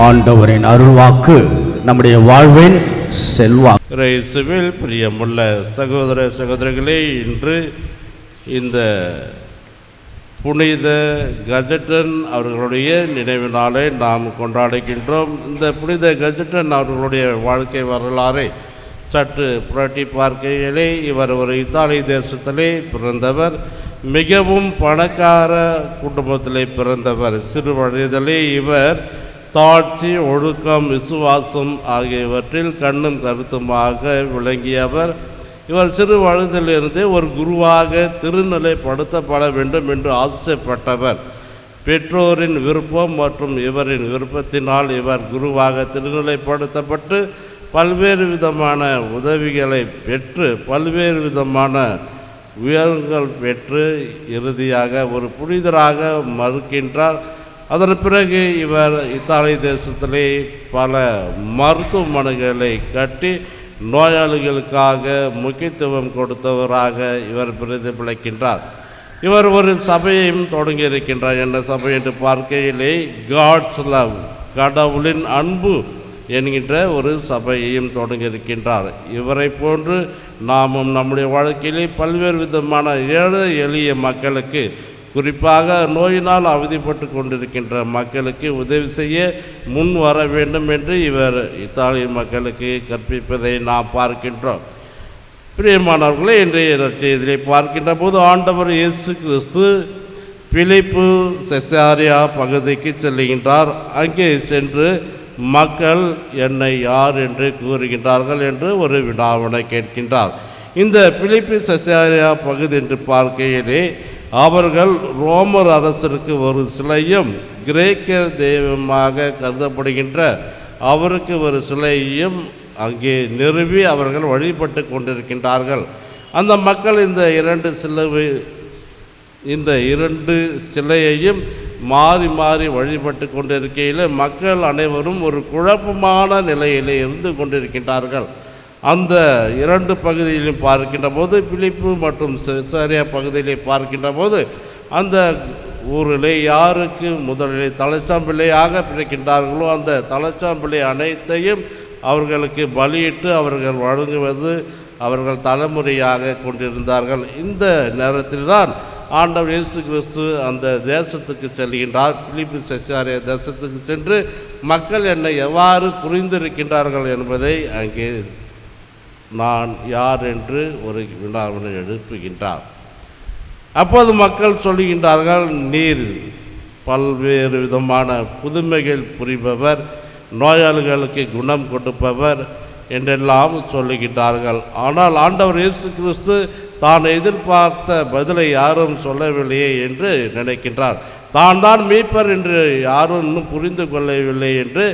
ஆண்டவரின் அருள்வாக்கு நம்முடைய வாழ்வின் செல்வா இயேசுவில் பிரியமுள்ள சகோதர சகோதரிகளே இன்று இந்த புனித கஜட்டன் அவர்களுடைய நினைவு நாளை நாம் கொண்டாடுகின்றோம். இந்த புனித கஜட்டன் அவர்களுடைய வாழ்க்கை வரலாறை சற்று புரட்டி பார்க்கையிலே இவர் ஒரு இத்தாலி தேசத்திலே பிறந்தவர் மிகவும் பணக்கார குடும்பத்திலே பிறந்தவர். சிறு வயதிலே இவர் தாட்சி ஒழுக்கம் விசுவாசம் ஆகியவற்றில் கண்ணும் கருத்துமாக விளங்கியவர். இவர் சிறு வயதிலிருந்தே ஒரு குருவாக திருநிலைப்படுத்தப்பட வேண்டும் என்று ஆசைப்பட்டவர். பெற்றோரின் விருப்பம் மற்றும் இவரின் விருப்பத்தினால் இவர் குருவாக திருநிலைப்படுத்தப்பட்டு பல்வேறு விதமான உதவிகளை பெற்று பல்வேறு விதமான உயரங்கள் பெற்று இறுதியாக ஒரு புனிதராக மறுக்கின்றார். அதன் பிறகு இவர் இத்தாலி தேசத்திலே பல மருத்துவமனைகளை கட்டி நோயாளிகளுக்காக முக்கியத்துவம் கொடுத்தவராக இவர் பிரதிபலிக்கின்றார் இவர் ஒரு சபையையும் தொடங்கி இருக்கின்றார் என்ற சபை என்று பார்க்கையிலே காட்ஸ் லவ் கடவுளின் அன்பு என்கின்ற ஒரு சபையையும் தொடங்கி இருக்கின்றார். இவரை போன்று நாமும் நம்முடைய வாழ்க்கையிலே பல்வேறு விதமான ஏழை எளிய மக்களுக்கு குறிப்பாக நோயினால் அவதிப்பட்டு கொண்டிருக்கின்ற மக்களுக்கு உதவி செய்ய முன் வர வேண்டும் என்று இவர் இத்தாலிய மக்களுக்கு கற்பிப்பதை நாம் பார்க்கின்றோம். பிரியமானவர்களே இன்றைய நற்செய்தியை பார்க்கின்ற போது ஆண்டவர் இயேசு கிறிஸ்து பிலிப்பு செசாரியா பகுதிக்கு செல்லுகின்றார். அங்கே சென்று மக்கள் என்னை யார் என்று கூறுகின்றார்கள் என்று ஒரு வினாவினை கேட்கின்றார். இந்த பிலிப்பி செசாரியா பகுதி என்று பார்க்கையிலே அவர்கள் ரோமர் அரசருக்கு ஒரு சிலையும் கிரேக்க தெய்வமாக கருதப்படுகின்ற அவருக்கு ஒரு சிலையையும் அங்கே நிறுவி அவர்கள் வழிபட்டு கொண்டிருக்கின்றார்கள். அந்த மக்கள் இந்த இரண்டு சிலை இந்த இரண்டு சிலையையும் மாறி மாறி வழிபட்டு கொண்டிருக்கையில் மக்கள் அனைவரும் ஒரு குழப்பமான நிலையிலே இருந்து கொண்டிருக்கின்றார்கள். அந்த இரண்டு பகுதியிலும் பார்க்கின்ற போது பிலிப்பு மற்றும் செசாரியா பகுதியிலே பார்க்கின்ற போது அந்த ஊரிலே யாருக்கு முதலிலே தலைச்சாம்பிள்ளையாக பிழைக்கின்றார்களோ அந்த தலைச்சாம்பிள்ளை அனைத்தையும் அவர்களுக்கு பலியிட்டு அவர்கள் வழங்குவது அவர்கள் தலைமுறையாக கொண்டிருந்தார்கள். இந்த நேரத்தில் தான் ஆண்டவர் இயேசு கிறிஸ்து அந்த தேசத்துக்கு செல்கின்றார். பிலிப்பு செசாரிய தேசத்துக்கு சென்று மக்கள் என்னை எவ்வாறு புரிந்திருக்கின்றார்கள் என்பதை அங்கே நான் யார் என்று ஒரு வினாவினை எழுப்புகின்றார். அப்போது மக்கள் சொல்லுகின்றார்கள் நீர் பல்வேறு விதமான புதுமைகள் புரிபவர் நோயாளிகளுக்கு குணம் கொடுப்பவர் என்றெல்லாம் சொல்லுகின்றார்கள். ஆனால் ஆண்டவர் இயேசு கிறிஸ்து தான் எதிர்பார்த்த பதிலை யாரும் சொல்லவில்லையே என்று நினைக்கின்றார். தான் தான் மீட்பர் என்று யாரும் இன்னும் புரிந்து கொள்ளவில்லை என்று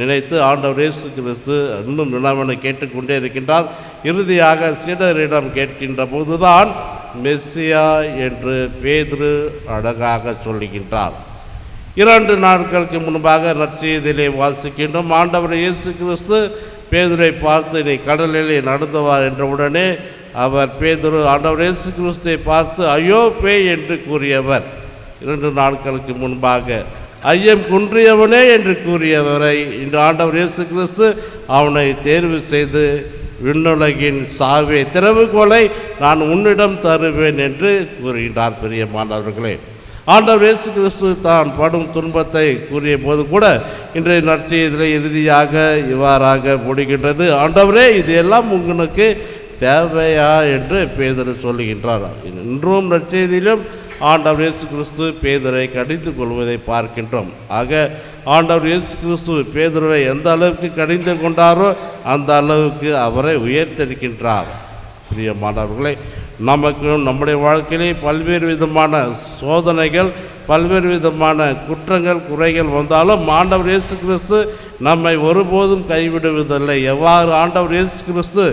நினைத்து ஆண்டவர் இயேசு கிறிஸ்து இன்னும் வினாவனை கேட்டுக்கொண்டே இருக்கின்றார். இறுதியாக சீடரிடம் கேட்கின்ற போதுதான் மெஸ்ஸியா என்று பேதுரு அழகாக சொல்லுகின்றார். இரண்டு நாட்களுக்கு முன்பாக நற்செய்தியிலே வாசிக்கின்றோம் ஆண்டவர் இயேசு கிறிஸ்து பேதுரை பார்த்து நீ கடலிலே நடந்து வா என்றவுடனே அவர் பேதுரு ஆண்டவர் இயேசு கிறிஸ்துவை பார்த்து ஐயோ பே என்று கூறியவர். இரண்டு நாட்களுக்கு முன்பாக ஐயம் குன்றியவனே என்று கூறியவரை இன்று ஆண்டவர் இயேசு கிறிஸ்து அவனை தேர்வு செய்து விண்ணுலகின் சாவே திறவுகோலை நான் உன்னிடம் தருவேன் என்று கூறுகின்றார் பிரியமானவர்களே. ஆண்டவர் இயேசு கிறிஸ்து தான் படும் துன்பத்தை கூறிய போது கூட இன்றைய நற்செய்தியில் இறுதியாக இவ்வாறாக முடிகின்றது. ஆண்டவரே இது எல்லாம் உங்களுக்கு தேவையா என்று பேதர் சொல்லுகின்றார். இன்றும் நற்செய்தியிலும் ஆண்டவர் இயேசு கிறிஸ்து பேதரை கடிந்து கொள்வதை பார்க்கின்றோம். ஆக ஆண்டவர் இயேசு கிறிஸ்து பேதரை எந்த அளவுக்கு கடிந்து கொண்டாரோ அந்த அளவுக்கு அவரை உயர்த்திருக்கின்றார். பிரியமானவர்களை நமக்கும் நம்முடைய வாழ்க்கையிலே பல்வேறு விதமான சோதனைகள் பல்வேறு விதமான குற்றங்கள் குறைகள் வந்தாலும் ஆண்டவர் இயேசு கிறிஸ்து நம்மை ஒருபோதும் கைவிடுவதில்லை. எவ்வாறு ஆண்டவர் இயேசு கிறிஸ்து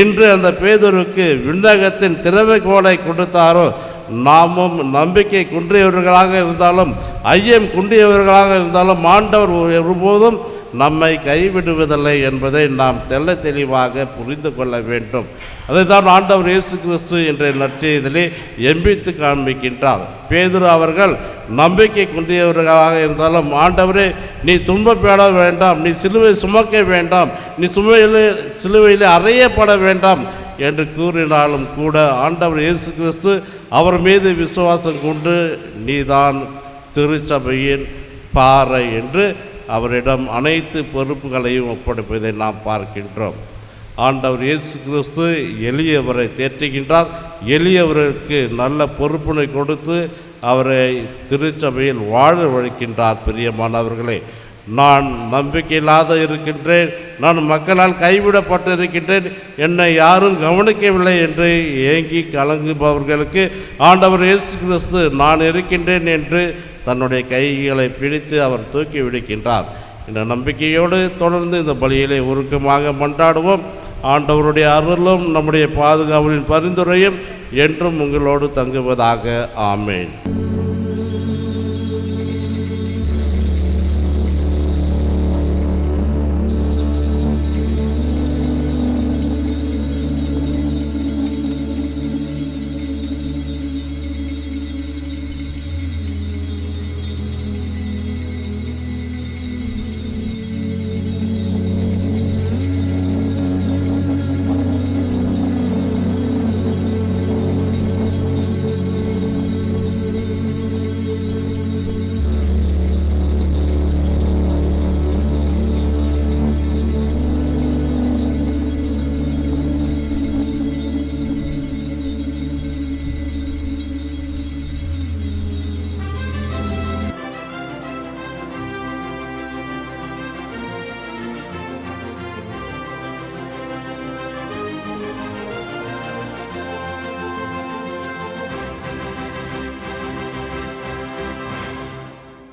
இன்று அந்த பேதருக்கு விண்ணகத்தின் திறவைகோலை கொடுத்தாரோ நாமும் நம்பிக்கை குன்றியவர்களாக இருந்தாலும் ஐயம் குன்றியவர்களாக இருந்தாலும் ஆண்டவர் ஒருபோதும் நம்மை கைவிடுவதில்லை என்பதை நாம் தெள்ள தெளிவாக புரிந்து கொள்ள வேண்டும். அதைதான் ஆண்டவர் இயேசு கிறிஸ்து என்ற நற்செய்தியிலே எம்பித்து காண்பிக்கின்றார். பேதுரு அவர்கள் நம்பிக்கை குன்றியவர்களாக இருந்தாலும் ஆண்டவரே நீ துன்பப்பட வேண்டாம் நீ சிலுவை சுமக்க வேண்டாம் நீ சுமையிலே சிலுவையிலே அறையப்பட வேண்டாம் என்று கூறினாலும் கூட ஆண்டவர் இயேசு கிறிஸ்து அவர் மீது விசுவாசம் கொண்டு நீதான் திருச்சபையின் பாறை என்று அவரிடம் அனைத்து பொறுப்புகளையும் ஒப்படைப்பதை நாம் பார்க்கின்றோம். ஆண்டவர் இயேசு கிறிஸ்து எளியவரை தேற்றுகின்றார். எளியவருக்கு நல்ல பொறுப்பினை கொடுத்து அவரை திருச்சபையில் வாழ வழிக்கின்றார் பிரியமானவர்களே. நான் நம்பிக்கையில்லாத இருக்கின்றேன். நான் மக்களால் கைவிடப்பட்டு இருக்கின்றேன் என்னை யாரும் கவனிக்கவில்லை என்று ஏங்கி கலங்குபவர்களுக்கு ஆண்டவர் இயேசு கிறிஸ்து நான் இருக்கின்றேன் என்று தன்னுடைய கைகளை பிடித்து அவர் தூக்கி விடுக்கின்றார். இந்த நம்பிக்கையோடு தொடர்ந்து இந்த பலியிலே உருக்கமாக மன்றாடுவோம். ஆண்டவருடைய அருளும் நம்முடைய பாதுகாவலின் பரிந்துரையும் என்றும் உங்களோடு தங்குவதாக. ஆமேன்.